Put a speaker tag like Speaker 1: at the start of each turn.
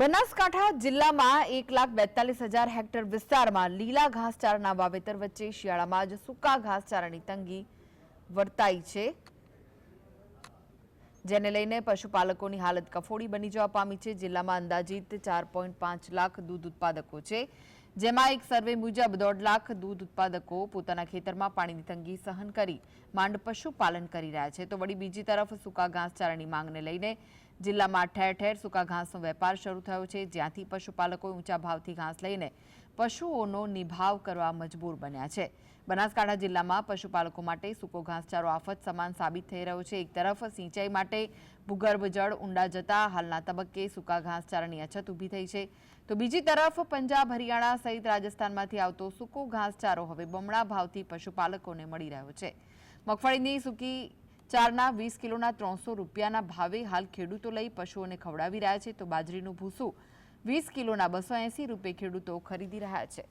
Speaker 1: બનાસકાંઠા જિલ્લામાં એક લાખ બેતાલીસ હજાર હેક્ટર વિસ્તારમાં લીલા ઘાસચારાના વાવેતર વચ્ચે શિયાળામાં જ સૂકા ઘાસચારાની તંગી વર્તાઈ છે. જેને લઈને પશુપાલકોની હાલત કફોડી બની જવા પામી છે. જિલ્લામાં અંદાજિત ચાર પાંચ લાખ દૂધ ઉત્પાદકો છે. જેમાં એક સર્વે મુજબ દોઢ લાખ દૂધ ઉત્પાદકો પોતાના ખેતરમાં પાણીની તંગી સહન કરી માંડ પશુપાલન કરી રહ્યા છે. તો વળી બીજી તરફ સૂકા ઘાસચારાની માંગને લઈને જિલ્લામાં ઠેર ઠેર સૂકા ઘાસનો વેપાર શરૂ થયો છે, જ્યાંથી પશુપાલકો ઊંચા ભાવથી ઘાસ લઈને પશુઓનો નિભાવ કરવા મજબૂર બન્યા છે. બનાસકાંઠા જિલ્લામાં પશુપાલકો માટે સૂકો ઘાસચારો આફત સમાન સાબિત થઈ રહ્યો છે. એક તરફ સિંચાઈ માટે ભૂગર્ભ જળ ઊંડા જતા હાલના તબક્કે સૂકા ઘાસચારાની અછત ઊભી થઈ છે. તો બીજી તરફ પંજાબ, હરિયાણા સહિત રાજસ્થાનમાંથી આવતો સૂકો ઘાસચારો હવે બમણા ભાવથી પશુપાલકોને મળી રહ્યો છે. મગફળીની સૂકી ચારના વીસ કિલોના ત્રણસો રૂપિયાના ભાવે હાલ ખેડૂતો લઈ પશુઓને ખવડાવી રહ્યા છે તો બાજરીનું ભૂસું વીસ કિલોના બસો એંસી રૂપિયે ખેડૂતો ખરીદી રહ્યા છે.